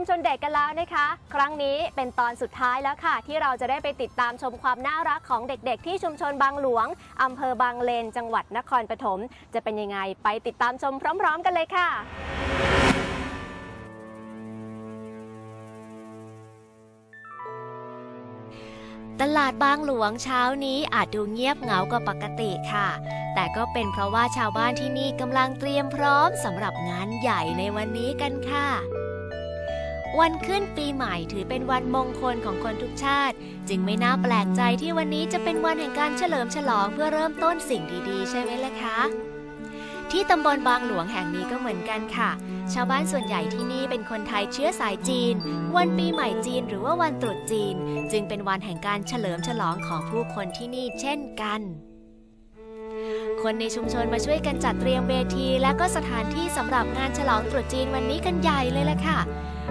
ชุมชนเด็กกันแล้วนะคะ ครั้งนี้เป็นตอนสุดท้ายแล้วค่ะ ที่เราจะได้ไปติดตามชมความน่ารักของเด็กๆ ที่ชุมชนบางหลวงอำเภอบางเลน จังหวัดนครปฐมจะเป็นยังไงไปติดตามชมพร้อม ๆ กันเลยค่ะตลาดบางหลวงเช้านี้อาจดูเงียบเหงากว่าปกติค่ะ แต่ก็เป็นเพราะว่าชาวบ้านที่นี่กำลังเตรียมพร้อมสำหรับงานใหญ่ในวันนี้กันค่ะ วันขึ้นปีใหม่ถือเป็นวันมงคลของคนทุกชาติ จึงไม่น่าแปลกใจที่วันนี้จะเป็นวันแห่งการเฉลิมฉลองเพื่อเริ่มต้นสิ่งดีๆ ใช่ไหมล่ะคะ ที่ตำบลบางหลวงแห่งนี้ก็เหมือนกันค่ะ ชาวบ้านส่วนใหญ่ที่นี่เป็นคนไทยเชื้อสายจีน วันปีใหม่จีนหรือว่าวันตรุษจีน จึงเป็นวันแห่งการเฉลิมฉลองของผู้คนที่นี่เช่นกัน คนในชุมชนมาช่วยกันจัดเตรียมเวที และก็สถานที่สำหรับงานฉลองตรุษจีนวันนี้กันใหญ่เลยล่ะค่ะ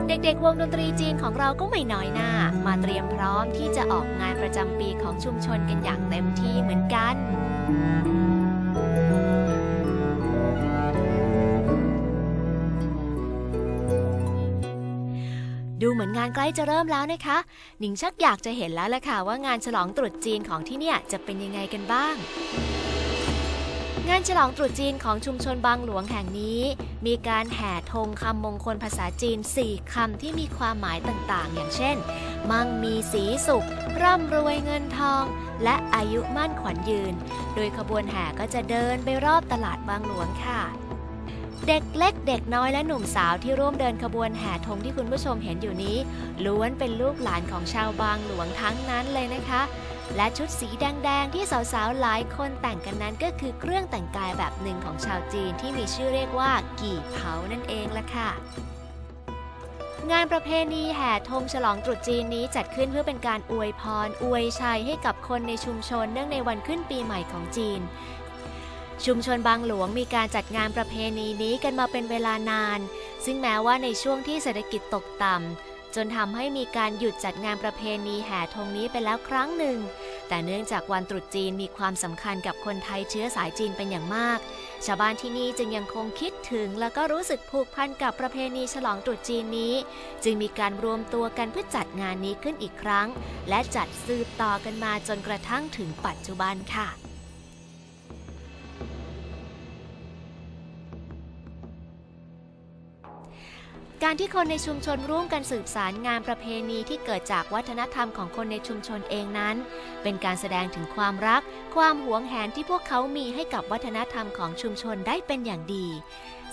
เด็กๆ วงดนตรีจีนของเราก็ไม่น้อยหน้า มาเตรียมพร้อมที่จะออกงานประจำปีของชุมชนกันอย่างเต็มที่เหมือนกันดูเหมือนงานใกล้จะเริ่มแล้วนะคะ หนิงชักอยากจะเห็นแล้วล่ะค่ะว่างานฉลองตรุษจีนของที่เนี่ยจะเป็นยังไงกันบ้าง งานฉลองตรุษจีนของชุมชนบางหลวงแห่งนี้ มีการแห่ธงคำมงคลภาษาจีน 4 คำที่มีความหมายต่างๆ อย่างเช่น มั่งมีสีสุข ร่ำรวยเงินทอง และอายุมั่นขวัญยืน โดยขบวนแห่ก็จะเดินไปรอบตลาดบางหลวงค่ะเด็กเล็กเด็กน้อยและหนุ่มสาวที่ร่วมเดินขบวนแห่ธงที่คุณผู้ชมเห็นอยู่นี้ ล้วนเป็นลูกหลานของชาวบางหลวงทั้งนั้นเลยนะคะ และชุดสีแดง ๆ ที่สาว ๆ หลายคนแต่งกันนั้นก็คือเครื่องแต่งกายแบบหนึ่งของชาวจีนที่มีชื่อเรียกว่า กี่เผานั่นเองละค่ะงานประเพณีแห่ธงฉลองตรุษจีนนี้จัดขึ้นเพื่อเป็นการอวยพร อวยชัยให้กับคนในชุมชนเนื่องในวันขึ้นปีใหม่ของจีน ชุมชนบางหลวงมีการจัดงานประเพณีนี้กันมาเป็นเวลานาน ซึ่งแม้ว่าในช่วงที่เศรษฐกิจตกต่ำ จนทำให้มีการหยุดจัดงานประเพณีแห่ธงนี้ไปแล้วครั้งหนึ่ง แต่เนื่องจากวันตรุษจีนมีความสำคัญกับคนไทยเชื้อสายจีนเป็นอย่างมาก ชาวบ้านที่นี่จึงยังคงคิดถึงแล้วก็รู้สึกผูกพันกับประเพณีฉลองตรุษจีนนี้ จึงมีการรวมตัวกันเพื่อจัดงานนี้ขึ้นอีกครั้ง และจัดสืบต่อกันมาจนกระทั่งถึงปัจจุบันค่ะ การที่คนในชุมชนร่วมกันสืบสารงานประเพณีที่เกิดจากวัฒนธรรมของคนในชุมชนเองนั้น เป็นการแสดงถึงความรัก ความหวงแหนที่พวกเขามีให้กับวัฒนธรรมของชุมชนได้เป็นอย่างดี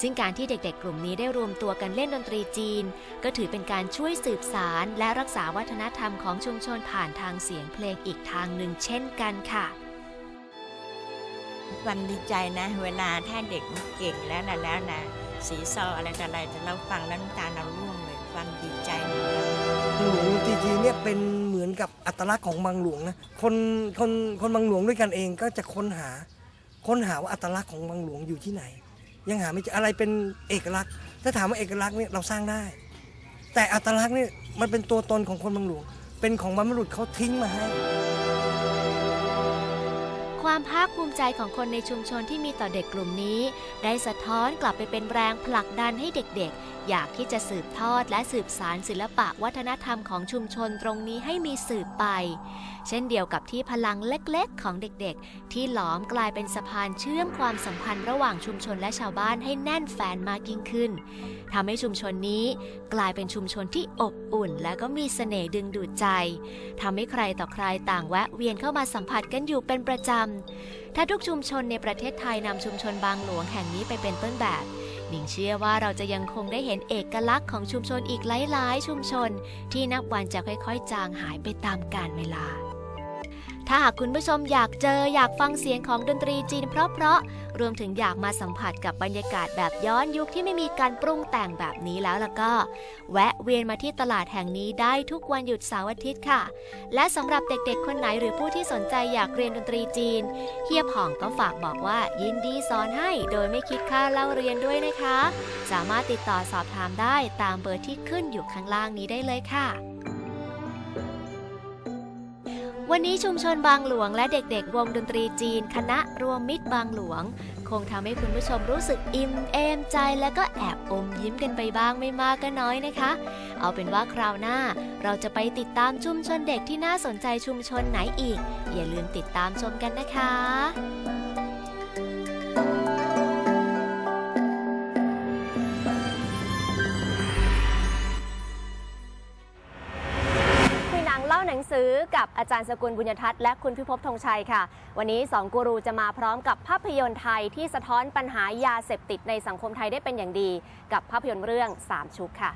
ซึ่งการที่เด็กๆ กลุ่มนี้ได้รวมตัวกันเล่นดนตรีจีน ก็ถือเป็นการช่วยสืบสารและรักษาวัฒนธรรมของชุมชนผ่านทางเสียงเพลงอีกทางหนึ่งเช่นกันค่ะ ความดีใจนะ เวลาถ้าเด็กเก่งแล้วนะแล้วนะสีซออะไรต่ออะไรแต่เราฟังแล้วน้ำตาเราร่วงเลยความดีใจของเราหลวงจริงๆเนี่ยเป็นเหมือนกับอัตลักษณ์ของบางหลวงนะคนคนคนบางหลวงด้วยกันเองก็จะค้นหา ค้นหาว่าอัตลักษณ์ของบางหลวงอยู่ที่ไหน ยังหาไม่เจออะไรเป็นเอกลักษณ์ ถ้าถามว่าเอกลักษณ์เนี่ยเราสร้างได้ แต่อัตลักษณ์เนี่ยมันเป็นตัวตนของคนบางหลวง เป็นของบรรพบุรุษเขาทิ้งมาให้ ความภาคภูมิใจของคนในชุมชนที่มีต่อเด็กกลุ่มนี้ ได้สะท้อนกลับไปเป็นแรงผลักดันให้เด็กๆ อยากที่จะสืบทอดและสืบสารศิลปะวัฒนธรรมของชุมชนตรงนี้ให้มีสืบไป เช่นเดียวกับที่พลังเล็กๆ ของเด็กๆ ที่หลอมกลายเป็นสะพานเชื่อมความสัมพันธ์ระหว่างชุมชนและชาวบ้านให้แน่นแฟนมากยิ่งขึ้นทำให้ชุมชนนี้กลายเป็นชุมชนที่อบอุ่น และก็มีเสน่ห์ดึงดูดใจทำให้ใครต่อใครต่างแวะเวียนเข้ามาสัมผัสกันอยู่เป็นประจำถ้าทุกชุมชนในประเทศไทยนำชุมชนบางหลวงแห่งนี้ไปเป็นต้นแบบหนิงเชื่อว่าเราจะยังคงได้เห็นเอกลักษณ์ของชุมชนอีกหลายๆ ชุมชน ที่นับวันจะค่อยๆ จางหายไปตามกาลเวลา ถ้าหากคุณผู้ชมอยากเจออยากฟังเสียงของดนตรีจีนเพราะๆรวมถึงอยากมาสัมผัสกับบรรยากาศแบบย้อนยุคที่ไม่มีการปรุงแต่งแบบนี้แล้วล่ะก็ แวะเวียนมาที่ตลาดแห่งนี้ได้ทุกวันหยุดเสาร์อาทิตย์ค่ะ และสำหรับเด็กๆ คนไหนหรือผู้ที่สนใจอยากเรียนดนตรีจีนเฮียผ่องก็ฝากบอกว่ายินดีสอนให้โดยไม่คิดค่าเล่าเรียนด้วยนะคะ สามารถติดต่อสอบถามได้ตามเบอร์ที่ขึ้นอยู่ข้างล่างนี้ได้เลยค่ะ วันนี้ชุมชนบางหลวงและเด็กๆ วงดนตรีจีน คณะรวมมิตรบางหลวง คงทำให้คุณผู้ชมรู้สึกอิ่มเอมใจและก็แอบอมยิ้มกันไปบ้างไม่มากก็น้อยนะคะ เอาเป็นว่าคราวหน้า เราจะไปติดตามชุมชนเด็กที่น่าสนใจชุมชนไหนอีก อย่าลืมติดตามชมกันนะคะ กับอาจารย์สกุลบุญยทัศน์และคุณพิภพธงชัยค่ะ วันนี้สองกูรูจะมาพร้อมกับภาพยนตร์ไทยที่สะท้อนปัญหายาเสพติดในสังคมไทยได้เป็นอย่างดี กับภาพยนตร์เรื่องสามชุกค่ะ